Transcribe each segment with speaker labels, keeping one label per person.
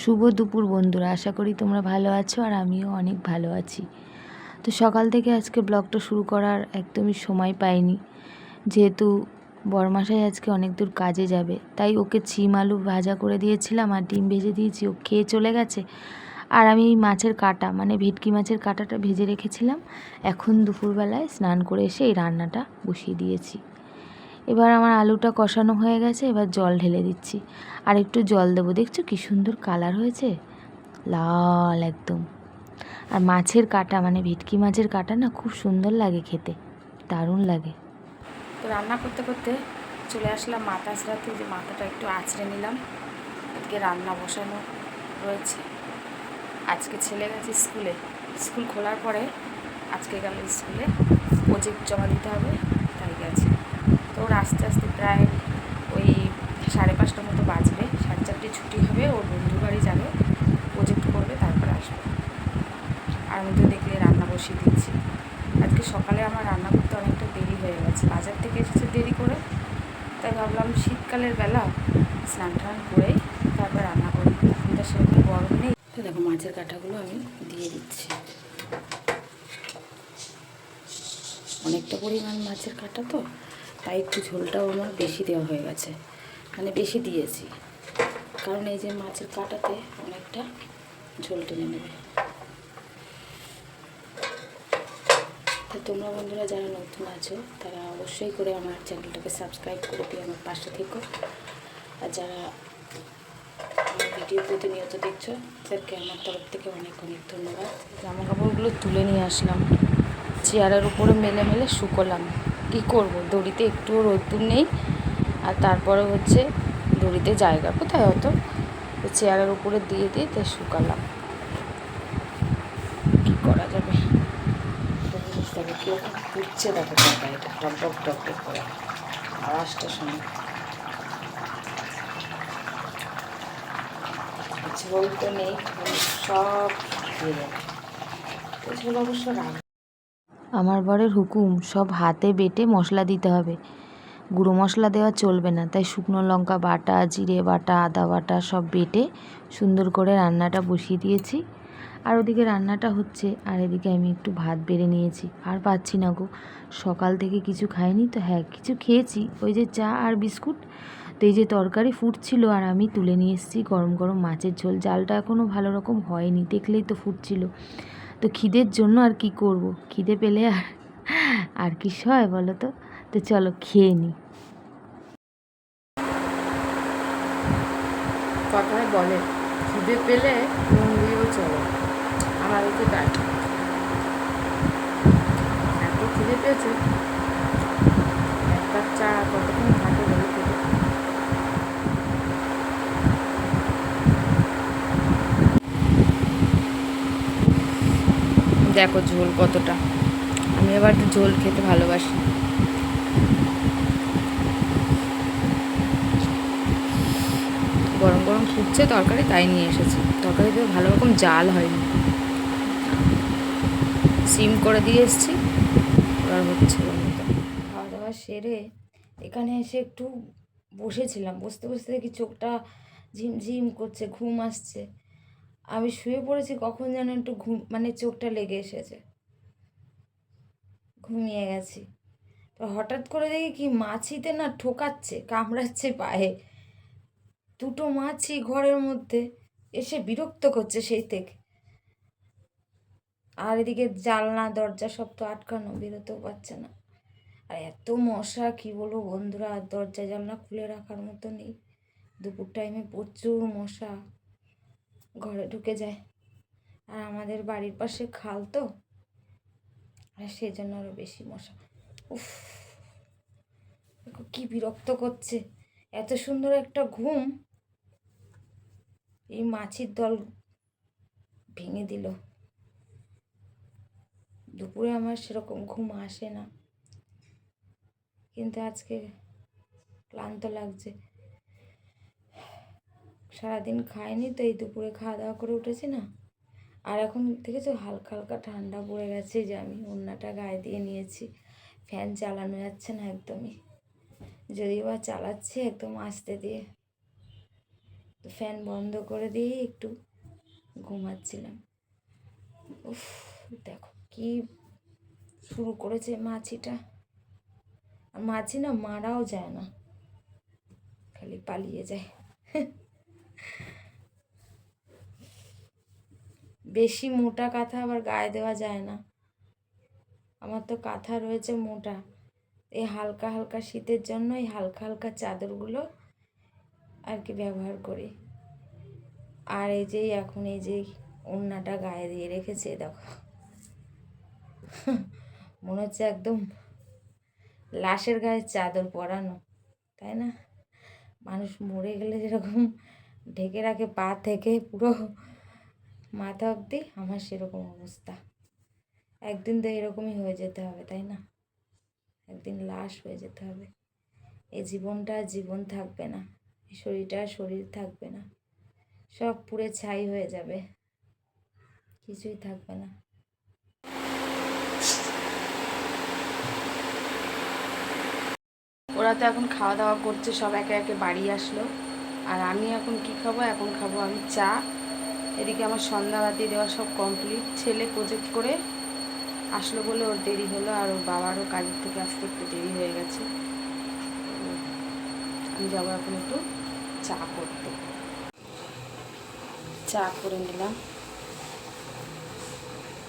Speaker 1: শুভ দুপুর বন্ধুরা, আশা করি তোমরা ভালো আছো আর আমিও অনেক ভালো আছি। তো সকাল থেকে আজকে ব্লগটা শুরু করার একদমই সময় পাইনি। যেহেতু বরমাসাই আজকে অনেক দূর কাজে যাবে, তাই ওকে চিম আলু ভাজা করে দিয়েছিলাম আর ডিম ভেজে দিয়েছি, ও খেয়ে চলে গেছে। আর আমি এই মাছের কাটা মানে ভেটকি মাছের কাটাটা ভেজে রেখেছিলাম। এখন দুপুরবেলায় স্নান করে এসে এই রান্নাটা বসিয়ে দিয়েছি। এবার আমার আলুটা কষানো হয়ে গেছে, এবার জল ঢেলে দিচ্ছি। আর একটু জল দেবো, দেখছ কি সুন্দর কালার হয়েছে? লাল একদম। আর মাছের কাটা মানে ভেটকি মাছের কাটা না খুব সুন্দর লাগে খেতে, দারুণ লাগে।
Speaker 2: তো রান্না করতে করতে চলে আসলাম মাথা আঁচড়াতে যে মাথাটা একটু আঁচড়ে নিলাম। আজকে রান্না বসানো রয়েছে। আজকে ছেলে গেছে স্কুলে। স্কুল খোলার পরে আজকে গেল স্কুলে প্রজেক্ট জমা দিতে হবে। ওর আস্তে আস্তে প্রায় ওই সাড়ে পাঁচটার মতো বাজবে। সাড়ে চারটে ছুটি হবে, ওর বন্ধুর বাড়ি যাবে। প্রজেক্ট করবে তারপরে আসবে। আর আমি তো দেখলে রান্না বসিয়ে দিচ্ছি। আজকে সকালে আমার রান্না করতে অনেকটা দেরি হয়ে গেছে। বাজার থেকে এসেছে দেরি করে। তাই ভাবলাম শীতকালের বেলা স্নান টান করেই তারপর রান্না করি। এখন তো সেরকম গরম নেই। তো দেখো মাছের কাঁটাগুলো আমি দিয়ে দিচ্ছি। অনেকটা পরিমাণ মাছের কাঁটা তো। তাই একটু ঝোলটাও আমার বেশি দেওয়া হয়ে গেছে। মানে বেশি দিয়েছি। কারণ এই যে মাছের কাটাতে অনেকটা ঝোল টেনে নেবে। তো তোমরা বন্ধুরা যারা নতুন আছো, তারা অবশ্যই করে আমার চ্যানেলটাকে সাবস্ক্রাইব করে দিয়ে আমার পাশে থেকো। আর যারা ভিডিও প্রতিনিয়ত দেখছ, তাদেরকে আমার তরফ থেকে অনেক অনেক ধন্যবাদ। জামা কাপড়গুলো তুলে নিয়ে আসলাম। চেয়ারের উপরে মেলে মেলে শুকোলাম। কী করব? দড়িতে একটুও রোদ্দুর নেই। আর তারপরে হচ্ছে দড়িতে জায়গা। কোথায় হতো চেয়ারের উপরে দিয়ে দিয়ে তাই শুকালাম। কী করা যাবে? দেখো কীরকম পুড়ছে দেখো তরকারিটা টক টক টক টক করে। আওয়াজটা শোনো। ঝোল তো নেই, সব দিয়ে যাবে। অবশ্য রাখ
Speaker 1: আমার বরের হুকুম, সব হাতে বেটে মশলা দিতে হবে। গুঁড়ো মশলা দেওয়া চলবে না, তাই শুকনো লঙ্কা বাটা, জিরে বাটা, আদা বাটা সব বেটে সুন্দর করে রান্নাটা বসিয়ে দিয়েছি। আর ওদিকে রান্নাটা হচ্ছে, আর এদিকে আমি একটু ভাত বেড়ে নিয়েছি। আর পাচ্ছি না গো, সকাল থেকে কিছু খাইনি তো হ্যাঁ কিছু খেয়েছি, ওই যে চা আর বিস্কুট। তো এই যে তরকারি ফুটছিল আর আমি তুলে নিয়ে এসেছি গরম গরম মাছের ঝোল। জালটা এখনও ভালো রকম হয়নি, দেখলেই তো ফুটছিল। তো খিদের জন্য আর কি করব? খিদে পেলে আর আর কি সয় বলো তো? তো চলো খেয়ে নিই
Speaker 2: কথায় বলে, খিদে পেলে নুন দিয়েও চলে। আমার তো তাই। এত খিদে পেয়েছে, এক কাপ চা কতক্ষণ থাকে বলে খেতে দেখো ঝোল কতটা। আমি আবার একটু ঝোল খেতে ভালোবাসি। গরম গরম ফুটছে তরকারি, তাই নিয়ে এসেছি। তরকারিতে ভালো রকম জাল হয়নি। সিম করে দিয়ে এসেছি হচ্ছে খাওয়া দাওয়া সেরে এখানে এসে একটু বসেছিলাম। বসতে বসতে দেখি চোখটা ঝিমঝিম করছে, ঘুম আসছে। আমি শুয়ে পড়েছি, কখন যেন একটু ঘুম মানে চোখটা লেগে এসেছে। ঘুমিয়ে গেছি। তো হঠাৎ করে দেখি কি মাছিতে না ঠোকাচ্ছে, কামড়াচ্ছে পায়ে। দুটো মাছি ঘরের মধ্যে এসে বিরক্ত করছে সেই থেকে। আর এদিকে জানলা, দরজা সব তো আটকানো, বেরোতেও পারছে না। আর এত মশা, কি বলব বন্ধুরা দরজা জানলা খুলে রাখার মতো নেই। দুপুর টাইমে প্রচুর মশা। ঘরে ঢুকে যায়। আর আমাদের বাড়ির পাশে খাল তো। আর সেই জন্য আরও বেশি মশা। উফ কি বিরক্ত করছে। এত সুন্দর একটা ঘুম। এই মাছির দল ভেঙে দিল। দুপুরে আমার সেরকম ঘুম আসে না। কিন্তু আজকে ক্লান্ত লাগছে। সারাদিন খাইনি তো এই দুপুরে খাওয়া দাওয়া করে উঠেছি না। আর এখন দেখেছ, হালকা হালকা ঠান্ডা পড়ে গেছে, যে আমি ওড়নাটা গায়ে দিয়ে নিয়েছি। ফ্যান চালানো যাচ্ছে না একদমই। যদিও বা চালাচ্ছি একদম আস্তে দিয়ে।
Speaker 1: তো ফ্যান বন্ধ করে দিয়ে একটু ঘুমাচ্ছিলাম। উফ, দেখো কি শুরু করেছে মাছিটা। আর মাছি না মারাও যায় না, খালি পালিয়ে যায়। বেশি মোটা কাঁথা আবার গায়ে দেওয়া যায় না। আমার তো কাঁথা রয়েছে মোটা। এই হালকা হালকা শীতের জন্য এই হালকা হালকা চাদরগুলো আর কি ব্যবহার করি। আর এই যে এখন এই যে ওড়নাটা গায়ে দিয়ে রেখেছে, দেখো। মনে হচ্ছে একদম লাশের গায়ে চাদর পরানো, তাই না? মানুষ মরে গেলে যেরকম ঢেকে রাখে, পা থেকে পুরো মাথা অবধি আমার সেরকম অবস্থা। একদিন তো এরকমই হয়ে যেতে হবে, তাই না? একদিন লাশ হয়ে যেতে হবে। এই জীবনটা জীবন থাকবে না এই শরীরটা শরীর থাকবে না। সব পুড়ে ছাই হয়ে যাবে, কিছুই থাকবে না।
Speaker 2: ওরা তো এখন খাওয়া দাওয়া করছে, সব একে একে বাড়ি আসলো। আর আমি এখন কি খাব? এখন খাব আমি চা। এদিকে আমার সন্ধ্যা সন্ধ্যাবাতি দেওয়া সব কমপ্লিট ছেলে প্রজেক্ট করে আসলো বলে ওর দেরি হলো আর ওর বাবারও কাজের থেকে আসতে একটু দেরি হয়ে গেছে। আমি যাব এখন একটু চা করতে। চা করে নিলাম।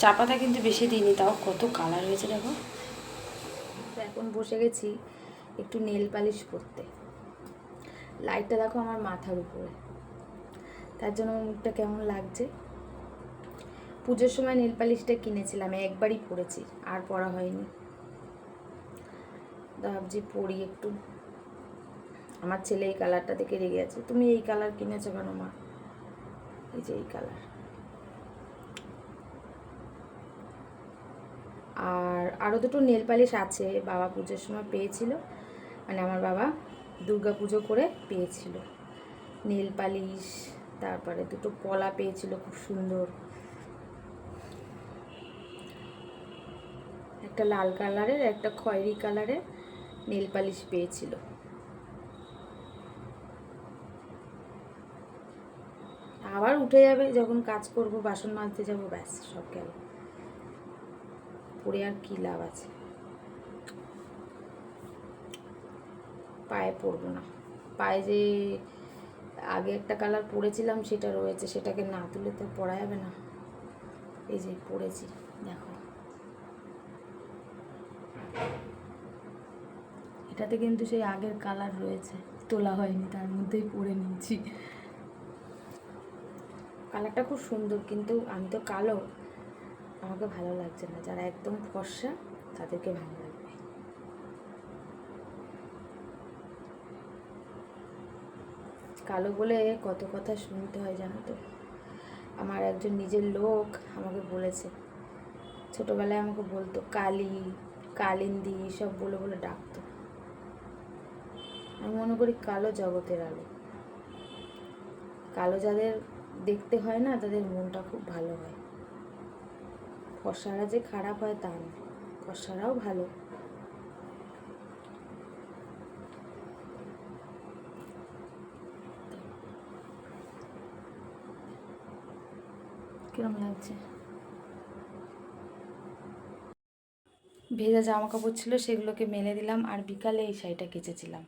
Speaker 2: চা পাতা কিন্তু বেশি দিইনি, তাও কত কালার হয়েছে দেখো। এখন বসে গেছি একটু নেল পালিশ করতে। লাইটটা দেখো আমার মাথার উপরে। তার জন্য আমার মুখটা কেমন লাগছে? পুজোর সময় নেল পালিশটা কিনেছিলাম, একবারই পরেছি, আর পরা হয়নি। ভাবছি পরি একটু। আমার ছেলে এই কালারটা দেখে রেগে আছে। তুমি এই কালার কিনেছো কেন, মা? এই যে এই কালার আর আরও দুটো নেল পালিশ আছে, বাবা পুজোর সময় পেয়েছিল। মানে আমার বাবা দুর্গা পুজো করে পেয়েছিল। নেল পালিশ তারপরে দুটো পলা পেয়েছিল, খুব সুন্দর। একটা লাল কালারের, একটা খয়েরি কালারের নীল পালিশ পেয়েছিল। আবার উঠে যাবে যখন কাজ করব, বাসন মাজতে যাব, ব্যাস, সব গেল। পরে আর কি লাভ আছে? পায়ে পরবো না। পায়ে যে আগে একটা কালার পরেছিলাম, সেটা রয়েছে। সেটাকে না তুলে তো পরা যাবে না। এই যে পরেছি, দেখো। এটাতে কিন্তু সেই আগের কালার রয়েছে। তোলা হয়নি, তার মধ্যেই পরে নিয়েছি। কালারটা খুব সুন্দর, কিন্তু আমি তো কালো। আমাকে ভালো লাগছে না। যারা একদম ফর্সা, তাদেরকে ভালো লাগবে কালো বলে কত কথা শুনতে হয় জানো তো? আমার একজন নিজের লোক আমাকে বলেছে। ছোটোবেলায় আমাকে বলতো, কালি, কালিন্দি সব বলে বলে ডাকতো। আমি মনে করি কালো জগতের আলো। কালো যাদের দেখতে হয় না, তাদের মনটা খুব ভালো হয়। ফর্সারা যে খারাপ হয় তা না ফর্সারাও ভালো। কিরম লাগছে? ভেজা জামা কাপড় ছিল, সেগুলোকে মেলে দিলাম আর বিকালে এই শাড়িটা কেচেছিলাম।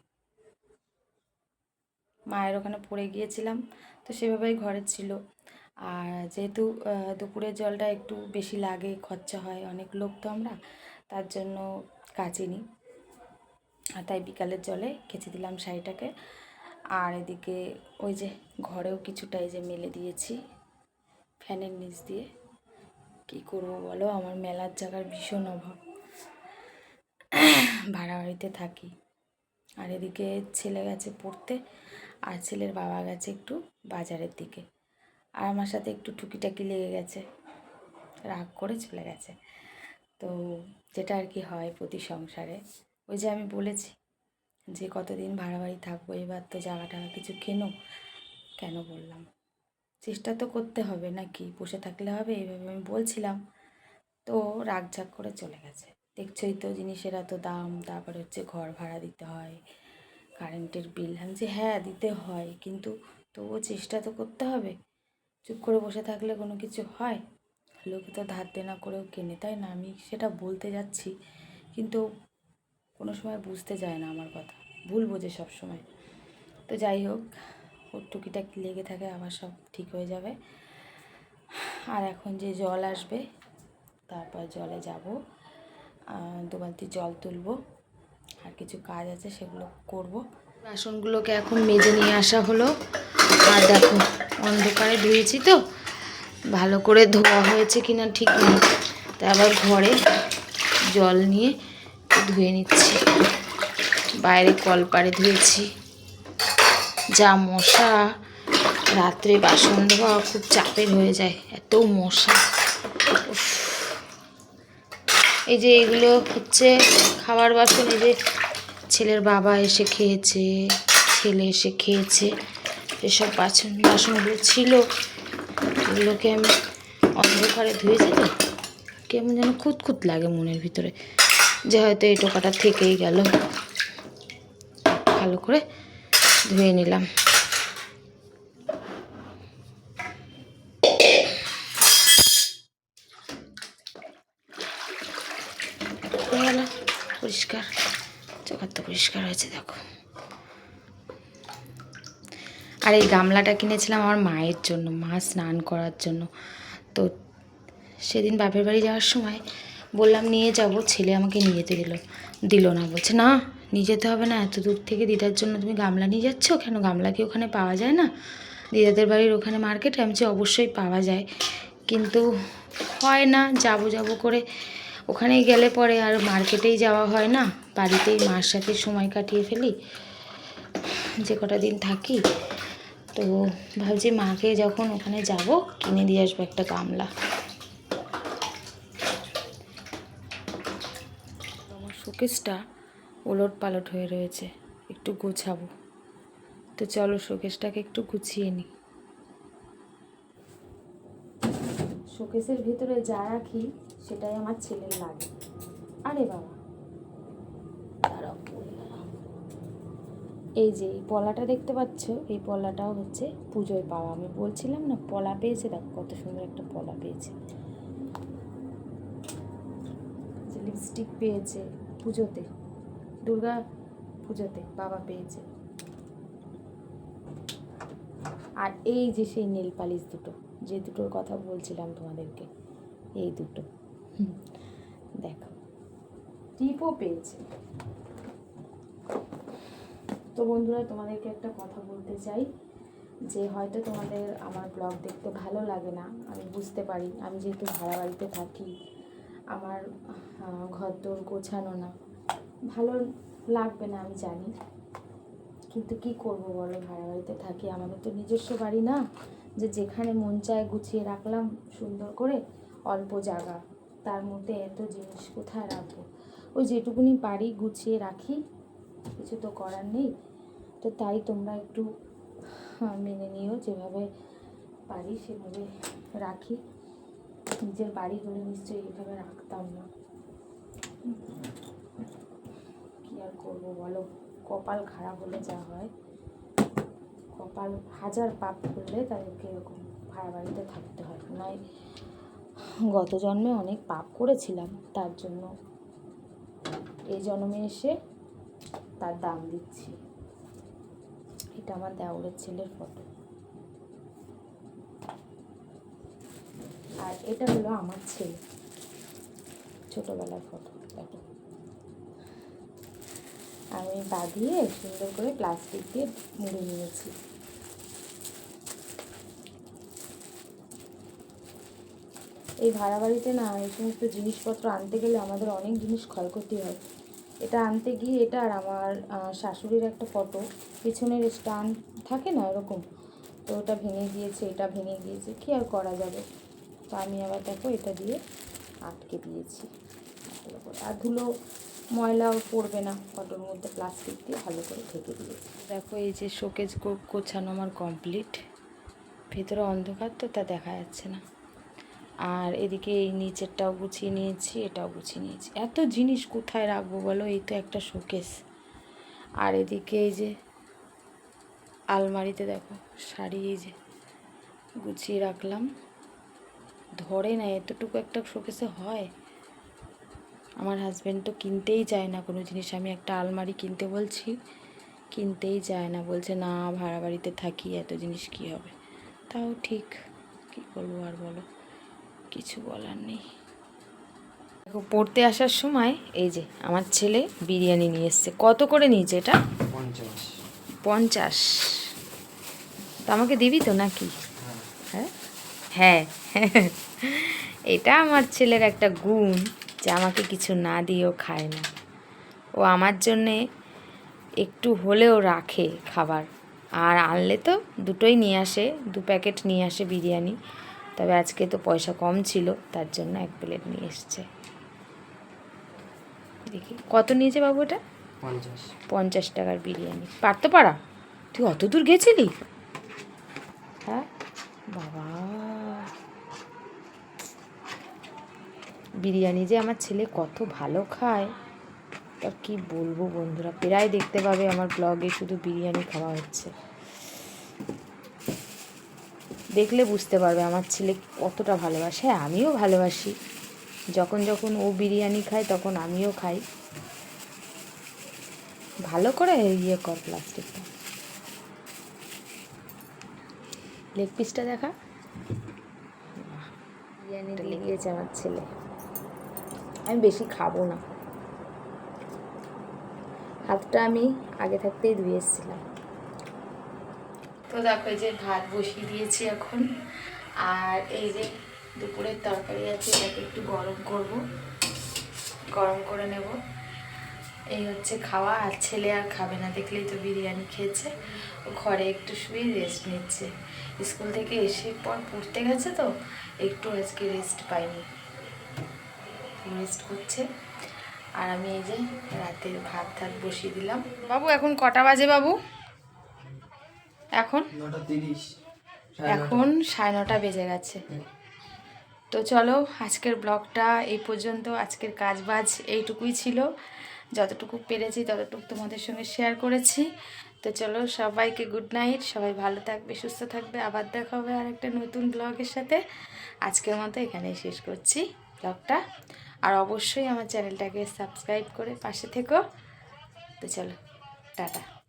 Speaker 2: মায়ের ওখানে পড়ে গিয়েছিলাম, তো সেভাবেই ঘরে ছিল। আর যেহেতু দুপুরের জলটা একটু বেশি লাগে, খরচা হয়, অনেক লোক তো আমরা, তার জন্য কাচিনি। আর তাই বিকালের জলে কেচে দিলাম শাড়িটাকে। আর এদিকে ওই যে ঘরেও কিছুটা এই যে মেলে দিয়েছি। ফ্যানের নিচ দিয়ে। কী করব বলো? আমার মেলার জায়গার ভীষণ অভাব। ভাড়া বাড়িতে থাকি। আর এদিকে ছেলে গেছে পড়তে, আর ছেলের বাবা গেছে একটু বাজারের দিকে। আর আমার সাথে একটু টুকিটাকি লেগে গেছে। রাগ করে চলে গেছে। তো যেটা আর কি হয় প্রতি সংসারে। ওই যে আমি বলেছি যে কতদিন ভাড়া বাড়ি থাকব, এবার তো জায়গা টাগা কিছু কেনো? কেন বললাম? চেষ্টা তো করতে হবে নাকি? বসে থাকলে হবে? এইভাবে আমি বলছিলাম। তো রাগঝাগ করে চলে গেছে। দেখছোই তো জিনিসের এত দাম, তারপরে হচ্ছে ঘর ভাড়া দিতে হয়, কারেন্টের বিল। যে হ্যাঁ দিতে হয়, কিন্তু তবুও চেষ্টা তো করতে হবে। চুপ করে বসে থাকলে কোনো কিছু হয়? লোকে তো ধার দেনা করেও কেনে, তাই না? আমি সেটা বলতে যাচ্ছি, কিন্তু কোনো সময় বুঝতে যায় না আমার কথা। ভুল বোঝে সব সময় তো যাই হোক ওর টুকিটাকি লেগে থাকে আবার সব ঠিক হয়ে যাবে। আর এখন যে জল আসবে, তারপর জলে যাব। দু বালতি জল তুলবো। আর কিছু কাজ আছে, সেগুলো করব। বাসনগুলোকে এখন মেজে নিয়ে আসা হলো। আর দেখো, অন্ধকারে ধুয়েছি তো। ভালো করে ধোয়া হয়েছে কিনা ঠিক নেই। তাই আবার ঘরে জল নিয়ে ধুয়ে নিচ্ছি। বাইরে কলপারে ধুয়েছি। যা মশা। রাত্রে বাসন ধোয়া খুব চাপের হয়ে যায়, এত মশা। এই যে এগুলো হচ্ছে খাবার বাসন, এই যে ছেলের বাবা এসে খেয়েছে, ছেলে এসে খেয়েছে, এসব বাসন, বাসনগুলো ছিল। এগুলোকে আমি অন্ধকারে ধুয়েছি তো, কেমন যেন খুঁতখুত লাগে মনের ভিতরে। যে হয়তো এই টোকাটা থেকেই গেল। ভালো করে ধুয়ে নিলাম। পরিষ্কার, চোখার তো পরিষ্কার হয়েছে, দেখো। আর এই গামলাটা কিনেছিলাম আমার মায়ের জন্য, মা স্নান করার জন্য। তো সেদিন বাপের বাড়ি যাওয়ার সময় বললাম, নিয়ে যাব, ছেলে আমাকে নিয়ে যেতে দিল দিল না। বলছে, না নিয়ে যেতে হবে না? এত দূর থেকে দিদার জন্য তুমি গামলা নিয়ে যাচ্ছ কেন? গামলা কি ওখানে পাওয়া যায় না? দিদাদের বাড়ির ওখানে মার্কেটে আমি বলছি, অবশ্যই পাওয়া যায়। কিন্তু হয় না যাব যাব করে। ওখানে গেলে পরে আর মার্কেটেই যাওয়া হয় না। বাড়িতেই মার সাথে সময় কাটিয়ে ফেলি। যে কটা দিন থাকি। তো ভাবছি মাকে যখন ওখানে যাব কিনে দিয়ে আসব একটা গামলা। শোকেসটা ওলট পালট হয়ে রয়েছে। একটু গোছাবো। তো চলো শোকেসটাকে একটু গুছিয়ে নিই শোকেসের ভিতরে যা রাখি, সেটাই আমার ছেলের লাগে। আরে বাবা। এই যে, এই পলাটা দেখতে পাচ্ছ? এই পলাটাও হচ্ছে পুজোয় পাওয়া। আমি বলছিলাম না, পলা পেয়েছে? দেখো কত সুন্দর একটা পলা পেয়েছে। লিপস্টিক পেয়েছে পুজোতে। দুর্গা পুজোতে বাবা পেয়েছে। আর এই যে সেই নেল পালিশ দুটো, যে দুটোর কথা বলছিলাম তোমাদেরকে, এই দুটো। দেখো। টিপও পেয়েছে। তো বন্ধুরা, তোমাদেরকে একটা কথা বলতে চাই, যে হয়তো তোমাদের আমার ব্লগ দেখতে ভালো লাগে না, আমি বুঝতে পারি, আমি যেহেতু ভাড়া বাড়িতে থাকি, আমার ঘর দোর গোছানো না। ভালো লাগবে না, আমি জানি। কিন্তু কি করব বলো ভাড়া বাড়িতে থাকি, আমাদের তো নিজস্ব বাড়ি না। যে যেখানে মন চায় গুছিয়ে রাখলাম, সুন্দর করে, অল্প জায়গা। তার মধ্যে এত জিনিস কোথায় রাখব? ওই যেটুকুনি পারি গুছিয়ে রাখি, কিছু তো করার নেই। তো তাই তোমরা একটু মেনে নিও, যেভাবে পারি সেভাবে রাখি। নিজের বাড়ি হলে নিশ্চয়ই এইভাবে রাখতাম না। আর করব বলো? কপাল খারাপ হলে যা হয়। কপাল হাজার পাপ করলে তাদেরকে এরকম ভাড়া বাড়িতে থাকতে হয়। নয় গত জন্মে অনেক পাপ করেছিলাম, তার জন্য এই জন্মে এসে তার দাম দিচ্ছি। এটা আমার দেওরের ছেলের ফটো আর এটা হলো আমার ছেলে, ছোটবেলার ফটো দেখো। আমি বাঁধিয়ে সুন্দর করে প্লাস্টিক দিয়ে মুড়ে নিয়েছি। এই ভাড়া বাড়িতে না এই সমস্ত জিনিসপত্র আনতে গেলে আমাদের অনেক জিনিস ক্ষয়ক্ষতি হয়। এটা আনতে গিয়ে এটা আর আমার শাশুড়ির একটা ফটো পিছনের স্টান্ড থাকে না এরকম, তো ওটা ভেঙে গিয়েছে এটা ভেঙে গিয়েছে কী আর করা যাবে? তো আমি আবার দেখো এটা দিয়ে আটকে দিয়েছি। আর ধুলো ময়লাও পড়বে না ফটোর মধ্যে প্লাস্টিক দিয়ে ভালো করে ঢেকে দিয়েছি দেখো এই যে শোকেজ গোছানো আমার কমপ্লিট ভেতরে অন্ধকার তো, তা দেখা যাচ্ছে না। আর এদিকে এই নিচেরটাও গুছিয়ে নিয়েছি, এটাও গুছিয়ে নিয়েছি। এত জিনিস কোথায় রাখব বলো? এই তো একটা শোকেস আর এদিকে এই যে আলমারিতে দেখো, শাড়ি এই যে গুছিয়ে রাখলাম। ধরে না, এতটুকু একটা শোকেসে হয়? আমার হাজব্যান্ড তো কিনতেই চায় না কোনো জিনিস। আমি একটা আলমারি কিনতে বলছি কিনতেই চায় না। বলছে না ভাড়া বাড়িতে থাকি এত জিনিস কি হবে? তাও ঠিক কি করব আর বলো কিছু বলার নেই। দেখো পড়তে আসার সময় এই যে আমার ছেলে বিরিয়ানি নিয়ে এসছে। কত করে নিয়েছে এটা?
Speaker 3: পঞ্চাশ।
Speaker 2: পঞ্চাশ। তো আমাকে দিবি তো নাকি? হ্যাঁ। হ্যাঁ। এটা আমার ছেলের একটা গুণ। যে আমাকে কিছু না দিয়েও খায় না। ও আমার জন্যে একটু হলেও রাখে খাবার। আর আনলে তো দুটোই নিয়ে আসে দু প্যাকেট নিয়ে আসে বিরিয়ানি। তবে আজকে তো পয়সা কম ছিল তার জন্য এক প্লেট নিয়ে এসছে। দেখি কত নিয়েছে বাবু এটা?
Speaker 3: পঞ্চাশ।
Speaker 2: পঞ্চাশ টাকার বিরিয়ানি। পারতে পারা তুই অত দূর গেছিলি? হ্যাঁ? বাবা। বিরিয়ানি যে আমার ছেলে কত ভালো খায় তার কি বলব বন্ধুরা? প্রায় দেখতে পাবে আমার ব্লগে শুধু বিরিয়ানি খাওয়া হচ্ছে। দেখলে বুঝতে পারবে আমার ছেলে কতটা ভালোবাসে। হ্যাঁ আমিও ভালোবাসি। যখন যখন ও বিরিয়ানি খায় তখন আমিও খাই। ভালো করে ইয়ে কর প্লাস্টিকটা লেগ পিসটা দেখা। বিরিয়ানি দিয়ে দিয়েছে আমার ছেলে। আমি বেশি খাব না। হাতটা আমি আগে থাকতেই ধুয়ে এসেছিলাম। তো দেখো, এই যে ভাত বসিয়ে দিয়েছি এখন। আর এই যে দুপুরের তরকারি আছে, এটাকে একটু গরম করব। গরম করে নেব। এই হচ্ছে খাওয়া, আর ছেলে আর খাবে না। দেখলেই তো বিরিয়ানি খেয়েছে। ও ঘরে একটু শুয়ে রেস্ট নিচ্ছে। স্কুল থেকে এসে পর পড়তে গেছে তো, একটু আজকে রেস্ট পাইনি। রেস্ট করছে। আর আমি এই যে রাতের ভাত টাত বসিয়ে দিলাম। বাবু এখন কটা বাজে বাবু? এখন? এখন সাড়ে নটা বেজে গেছে। তো চলো আজকের ব্লগটা এই পর্যন্ত। আজকের কাজ বাজ এইটুকুই ছিল। যতটুকু পেরেছি ততটুকু তোমাদের সঙ্গে শেয়ার করেছি। তো চলো সবাইকে গুড নাইট সবাই ভালো থাকবে সুস্থ থাকবে। আবার দেখা হবে আর একটা নতুন ব্লগের সাথে। আজকের মতো এখানেই শেষ করছি ব্লগটা। আর অবশ্যই আমার চ্যানেলটাকে সাবস্ক্রাইব করে পাশে থেকো। তো চলো টাটা।